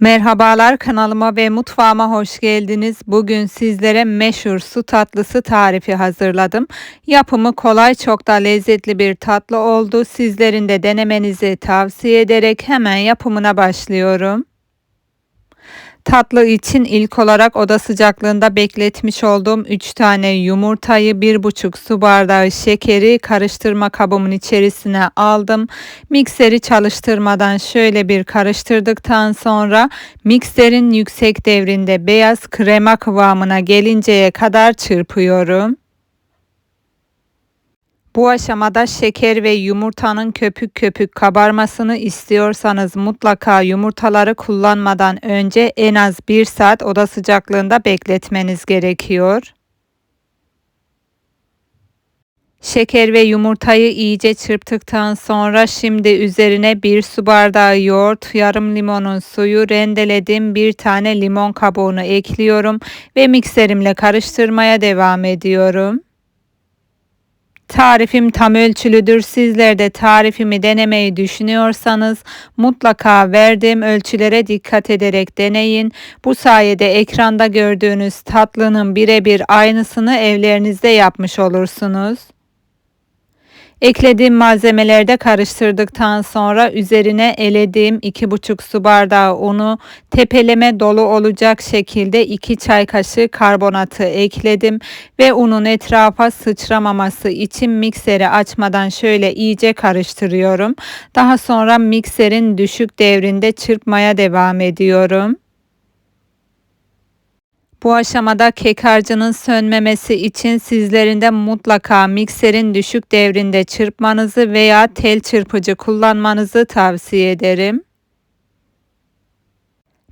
Merhabalar kanalıma ve mutfağıma hoş geldiniz. Bugün sizlere meşhur su tatlısı tarifi hazırladım. Yapımı kolay çok da lezzetli bir tatlı oldu. Sizlerin de denemenizi tavsiye ederek hemen yapımına başlıyorum. Tatlı için ilk olarak oda sıcaklığında bekletmiş olduğum 3 tane yumurtayı 1,5 su bardağı şekeri karıştırma kabımın içerisine aldım. Mikseri çalıştırmadan şöyle bir karıştırdıktan sonra mikserin yüksek devrinde beyaz krema kıvamına gelinceye kadar çırpıyorum. Bu aşamada şeker ve yumurtanın köpük köpük kabarmasını istiyorsanız mutlaka yumurtaları kullanmadan önce en az 1 saat oda sıcaklığında bekletmeniz gerekiyor. Şeker ve yumurtayı iyice çırptıktan sonra şimdi üzerine bir su bardağı yoğurt, yarım limonun suyu, rendeledim bir tane limon kabuğunu ekliyorum ve mikserimle karıştırmaya devam ediyorum. Tarifim tam ölçülüdür. Sizler de tarifimi denemeyi düşünüyorsanız mutlaka verdiğim ölçülere dikkat ederek deneyin. Bu sayede ekranda gördüğünüz tatlının birebir aynısını evlerinizde yapmış olursunuz. Eklediğim malzemeleri de karıştırdıktan sonra üzerine elediğim 2,5 su bardağı unu tepeleme dolu olacak şekilde 2 çay kaşığı karbonatı ekledim ve unun etrafa sıçramaması için mikseri açmadan şöyle iyice karıştırıyorum. Daha sonra mikserin düşük devrinde çırpmaya devam ediyorum. Bu aşamada kek harcının sönmemesi için sizlerin de mutlaka mikserin düşük devrinde çırpmanızı veya tel çırpıcı kullanmanızı tavsiye ederim.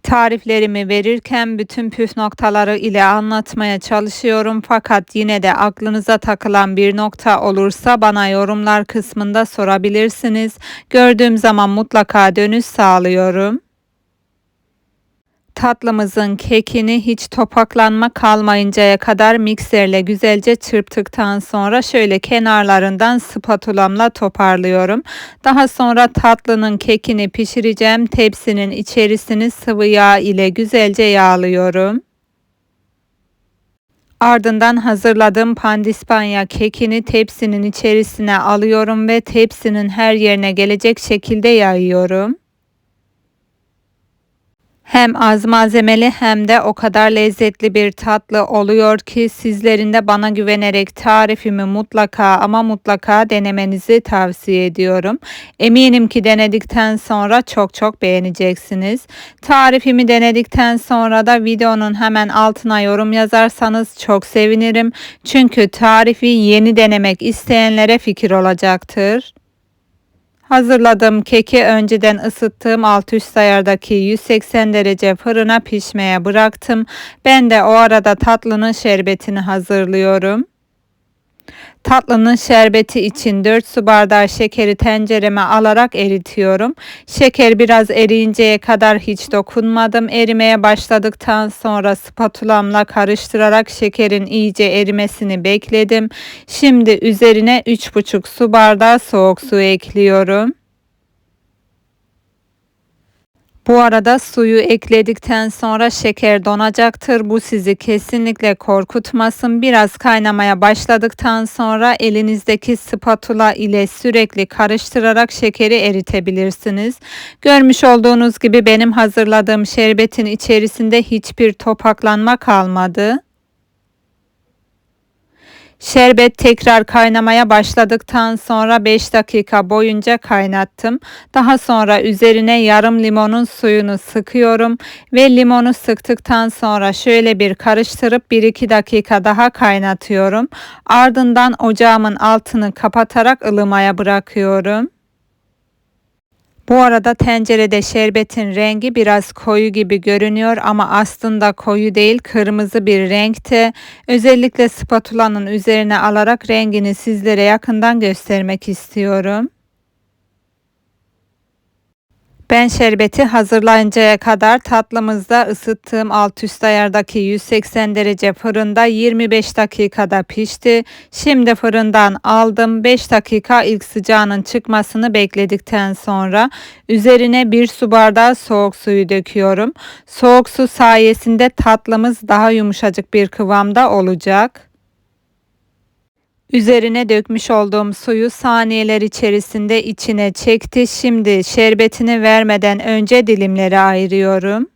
Tariflerimi verirken bütün püf noktaları ile anlatmaya çalışıyorum fakat yine de aklınıza takılan bir nokta olursa bana yorumlar kısmında sorabilirsiniz. Gördüğüm zaman mutlaka dönüş sağlıyorum. Tatlımızın kekini hiç topaklanma kalmayıncaya kadar mikserle güzelce çırptıktan sonra şöyle kenarlarından spatulamla toparlıyorum. Daha sonra tatlının kekini pişireceğim. Tepsinin içerisini sıvı yağ ile güzelce yağlıyorum. Ardından hazırladığım pandispanya kekini tepsinin içerisine alıyorum ve tepsinin her yerine gelecek şekilde yayıyorum. Hem az malzemeli hem de o kadar lezzetli bir tatlı oluyor ki sizlerin de bana güvenerek tarifimi mutlaka ama mutlaka denemenizi tavsiye ediyorum. Eminim ki denedikten sonra çok çok beğeneceksiniz. Tarifimi denedikten sonra da videonun hemen altına yorum yazarsanız çok sevinirim. Çünkü tarifi yeni denemek isteyenlere fikir olacaktır. Hazırladığım keki önceden ısıttığım alt üst ayardaki 180 derece fırına pişmeye bıraktım. Ben de o arada tatlının şerbetini hazırlıyorum. Tatlının şerbeti için 4 su bardağı şekeri tencereme alarak eritiyorum. Şeker biraz eriyinceye kadar hiç dokunmadım. Erimeye başladıktan sonra spatulamla karıştırarak şekerin iyice erimesini bekledim. Şimdi üzerine 3,5 su bardağı soğuk su ekliyorum. Bu arada suyu ekledikten sonra şeker donacaktır. Bu sizi kesinlikle korkutmasın. Biraz kaynamaya başladıktan sonra elinizdeki spatula ile sürekli karıştırarak şekeri eritebilirsiniz. Görmüş olduğunuz gibi benim hazırladığım şerbetin içerisinde hiçbir topaklanma kalmadı. Şerbet tekrar kaynamaya başladıktan sonra 5 dakika boyunca kaynattım. Daha sonra üzerine yarım limonun suyunu sıkıyorum ve limonu sıktıktan sonra şöyle bir karıştırıp 1-2 dakika daha kaynatıyorum. Ardından ocağımın altını kapatarak ılımaya bırakıyorum. Bu arada tencerede şerbetin rengi biraz koyu gibi görünüyor ama aslında koyu değil kırmızı bir renkte. Özellikle spatulanın üzerine alarak rengini sizlere yakından göstermek istiyorum. Ben şerbeti hazırlayıncaya kadar tatlımızda ısıttığım alt üst ayardaki 180 derece fırında 25 dakikada pişti. Şimdi fırından aldım. 5 dakika ilk sıcağının çıkmasını bekledikten sonra üzerine bir su bardağı soğuk suyu döküyorum. Soğuk su sayesinde tatlımız daha yumuşacık bir kıvamda olacak. Üzerine dökmüş olduğum suyu saniyeler içerisinde içine çekti. Şimdi şerbetini vermeden önce dilimleri ayırıyorum.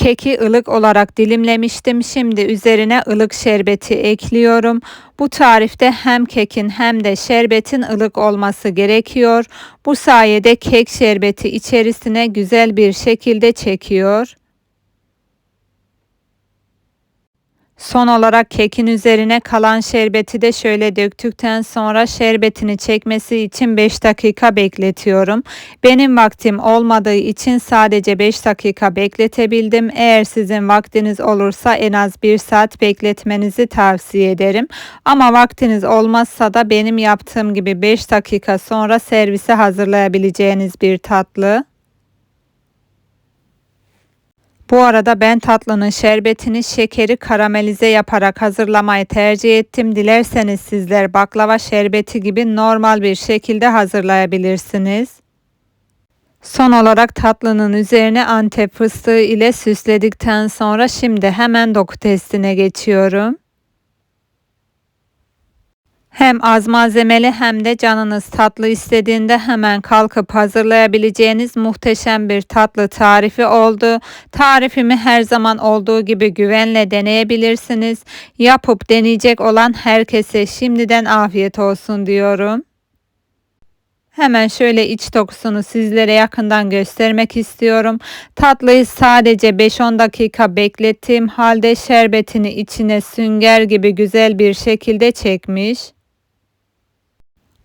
Keki ılık olarak dilimlemiştim. Şimdi üzerine ılık şerbeti ekliyorum. Bu tarifte hem kekin hem de şerbetin ılık olması gerekiyor. Bu sayede kek şerbeti içerisine güzel bir şekilde çekiyor. Son olarak kekin üzerine kalan şerbeti de şöyle döktükten sonra şerbetini çekmesi için 5 dakika bekletiyorum. Benim vaktim olmadığı için sadece 5 dakika bekletebildim. Eğer sizin vaktiniz olursa en az 1 saat bekletmenizi tavsiye ederim. Ama vaktiniz olmazsa da benim yaptığım gibi 5 dakika sonra servise hazırlayabileceğiniz bir tatlı. Bu arada ben tatlının şerbetini şekeri karamelize yaparak hazırlamayı tercih ettim. Dilerseniz sizler baklava şerbeti gibi normal bir şekilde hazırlayabilirsiniz. Son olarak tatlının üzerine antep fıstığı ile süsledikten sonra şimdi hemen doku testine geçiyorum. Hem az malzemeli hem de canınız tatlı istediğinde hemen kalkıp hazırlayabileceğiniz muhteşem bir tatlı tarifi oldu. Tarifimi her zaman olduğu gibi güvenle deneyebilirsiniz. Yapıp deneyecek olan herkese şimdiden afiyet olsun diyorum. Hemen şöyle iç dokusunu sizlere yakından göstermek istiyorum. Tatlıyı sadece 5-10 dakika beklettiğim halde şerbetini içine sünger gibi güzel bir şekilde çekmiş.